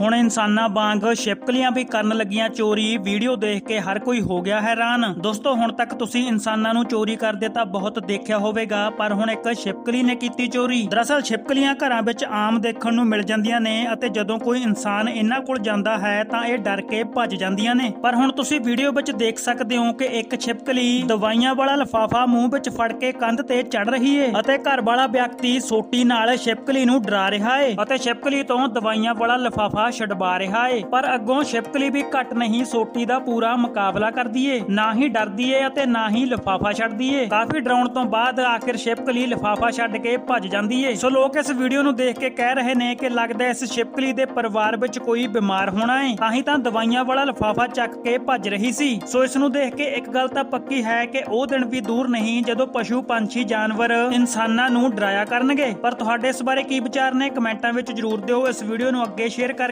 ਹੁਣ ਇਨਸਾਨਾਂ ਵਾਂਗ ਛਿਪਕਲੀਆਂ ਵੀ ਕਰਨ ਲੱਗੀਆਂ ਚੋਰੀ, ਵੀਡੀਓ ਦੇਖ ਕੇ ਹਰ ਕੋਈ ਹੋ ਗਿਆ ਹੈਰਾਨ। ਦੋਸਤੋ, ਹੁਣ ਤੱਕ ਤੁਸੀਂ ਇਨਸਾਨਾਂ ਨੂੰ ਚੋਰੀ ਕਰਦੇ ਤਾਂ ਬਹੁਤ ਦੇਖਿਆ ਹੋਵੇਗਾ, ਪਰ ਹੁਣ ਇੱਕ ਛਿਪਕਲੀ ਨੇ ਕੀਤੀ ਚੋਰੀ। ਦਰਅਸਲ ਛਿਪਕਲੀਆਂ ਘਰਾਂ ਵਿੱਚ ਆਮ ਦੇਖਣ ਨੂੰ ਮਿਲ ਜਾਂਦੀਆਂ ਨੇ ਅਤੇ ਜਦੋਂ ਕੋਈ ਇਨਸਾਨ ਇਹਨਾਂ ਕੋਲ ਜਾਂਦਾ ਹੈ ਤਾਂ ਇਹ ਡਰ ਕੇ ਭੱਜ ਜਾਂਦੀਆਂ ਨੇ। ਪਰ ਹੁਣ ਤੁਸੀਂ ਵੀਡੀਓ ਵਿੱਚ ਦੇਖ ਸਕਦੇ ਹੋ ਕਿ ਇੱਕ ਛਿਪਕਲੀ ਦਵਾਈਆਂ ਵਾਲਾ ਲਫਾਫਾ ਮੂੰਹ ਵਿੱਚ ਫੜ ਕੇ ਕੰਧ ਤੇ ਚੜ ਰਹੀ ਏ ਅਤੇ ਘਰ ਵਾਲਾ ਵਿਅਕਤੀ ਸੋਟੀ ਨਾਲ ਛਿਪਕਲੀ ਨੂੰ ਡਰਾ ਰਿਹਾ ਏ ਅਤੇ ਛਿਪਕਲੀ ਤੋਂ ਦਵਾਈਆਂ ਵਾਲਾ ਲਫਾਫਾ ਛਡਵਾ ਰਿਹਾ ਏ। ਪਰ ਅੱਗੋਂ ਛਿਪਕਲੀ ਵੀ ਘੱਟ ਨਹੀਂ, ਸੋਟੀ ਦਾ ਪੂਰਾ ਮੁਕਾਬਲਾ ਕਰਦੀ ਏ। ਨਾ ਹੀ ਡਰਦੀ ਏ ਅਤੇ ਨਾ ਹੀ ਲਫਾਫਾ ਛੱਡਦੀ ਏ। ਕਾਫੀ ਡਰਾਉਣ ਤੋਂ ਬਾਅਦ ਆਖਿਰ ਛਿਪਕਲੀ ਲਫਾਫਾ ਛੱਡ ਕੇ ਭੱਜ ਜਾਂਦੀ ਏ। ਸੋ ਲੋਕ ਇਸ ਵੀਡੀਓ ਨੂੰ ਦੇਖ ਕੇ ਕਹਿ ਰਹੇ ਨੇ ਕਿ ਲੱਗਦਾ ਇਸ ਛਿਪਕਲੀ ਦੇ ਪਰਿਵਾਰ ਵਿੱਚ ਕੋਈ ਬਿਮਾਰ ਹੋਣਾ ਏ। ਤਾਂ ਹੀ ਤਾਂ ਦਵਾਈਆਂ ਵਾਲਾ ਲਫਾਫਾ ਚੱਕ ਕੇ ਭੱਜ ਰਹੀ ਸੀ। ਸੋ ਇਸ ਨੂੰ ਦੇਖ ਕੇ ਇੱਕ ਗੱਲ ਤਾਂ ਪੱਕੀ ਹੈ ਕਿ ਉਹ ਦਿਨ ਵੀ ਦੂਰ ਨਹੀਂ, ਜਦੋਂ ਪਸ਼ੂ, ਪੰਛੀ, ਜਾਨਵਰ ਇਨਸਾਨਾਂ ਨੂੰ ਡਰਾਇਆ ਕਰਨਗੇ। ਪਰ ਤੁਹਾਡੇ ਇਸ ਬਾਰੇ ਕੀ ਵਿਚਾਰ ਨੇ? ਕਮੈਂਟਾਂ ਵਿੱਚ ਜਰੂਰ ਦਿਓ। ਇਸ ਵੀਡੀਓ ਨੂੰ ਅੱਗੇ ਸ਼ੇਅਰ ਕਰ